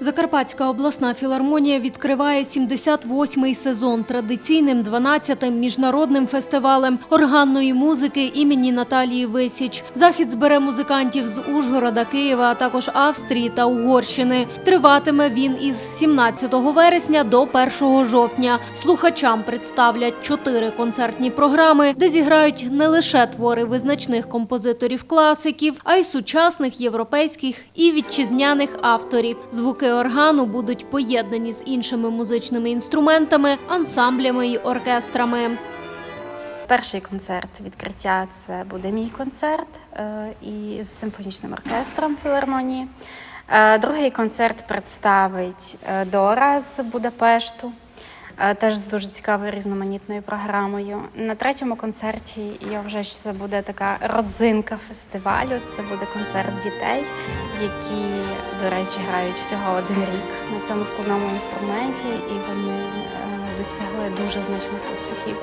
Закарпатська обласна філармонія відкриває 78-й сезон традиційним 12-тим міжнародним фестивалем органної музики імені Наталії Висіч. Захід збере музикантів з Ужгорода, Києва, а також Австрії та Угорщини. Триватиме він із 17 вересня до 1 жовтня. Слухачам представлять чотири концертні програми, де зіграють не лише твори визначних композиторів-класиків, а й сучасних європейських і вітчизняних авторів. Звуки органу будуть поєднані з іншими музичними інструментами, ансамблями і оркестрами. Перший концерт відкриття це буде мій концерт із і з симфонічним оркестром філармонії. Е, Другий концерт представить е, Дора з Будапешту, е, теж з дуже цікавою різноманітною програмою. На третьому концерті я вважаю, що це буде така родзинка фестивалю. Це буде концерт дітей, які, до речі, грають всього один рік на цьому складному інструменті, і вони е, досягли дуже значних успіхів.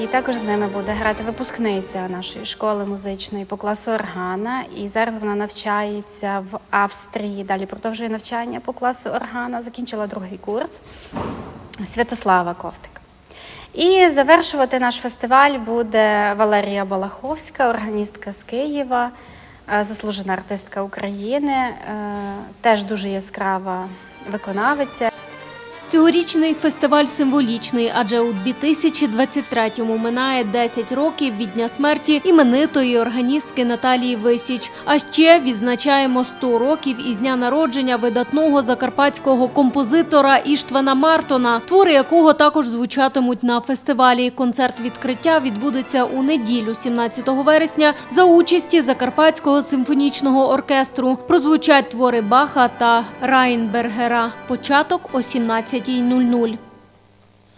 І також з ними буде грати випускниця нашої школи музичної по класу органа. І зараз вона навчається в Австрії. Далі продовжує навчання по класу органа. Закінчила другий курс Святослава Ковтик. І завершувати наш фестиваль буде Валерія Балаховська, органістка з Києва, е, заслужена артистка України, е, теж дуже яскрава виконавиця. Цьогорічний фестиваль символічний, адже у 2023-му минає 10 років від дня смерті іменитої органістки Наталії Висіч. А ще відзначаємо 100 років із дня народження видатного закарпатського композитора Іштвана Мартона, твори якого також звучатимуть на фестивалі. Концерт відкриття відбудеться у неділю, 17 вересня, за участі Закарпатського симфонічного оркестру. Прозвучать твори Баха та Райнбергера. Початок о 17.00.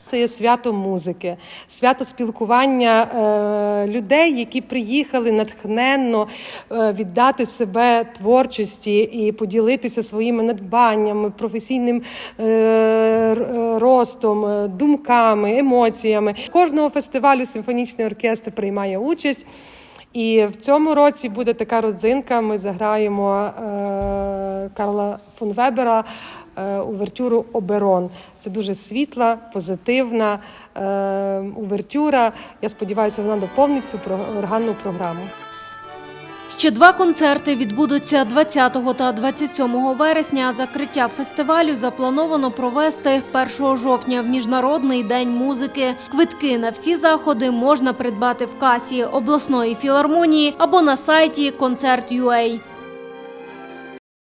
Це є свято музики, свято спілкування е, людей, які приїхали натхненно е, віддати себе творчості і поділитися своїми надбаннями, професійним е, е, ростом, е, думками, емоціями. Кожного фестивалю симфонічний оркестр приймає участь. І в цьому році буде така родзинка. Ми заграємо е, Карла фон Вебера увертюру Оберон. Це дуже світла, позитивна е, увертюра. Я сподіваюся, вона доповнить цю органну програму. Ще два концерти відбудуться 20 та 27 вересня. Закриття фестивалю заплановано провести 1 жовтня в Міжнародний день музики. Квитки на всі заходи можна придбати в касі обласної філармонії або на сайті Концерт.ua.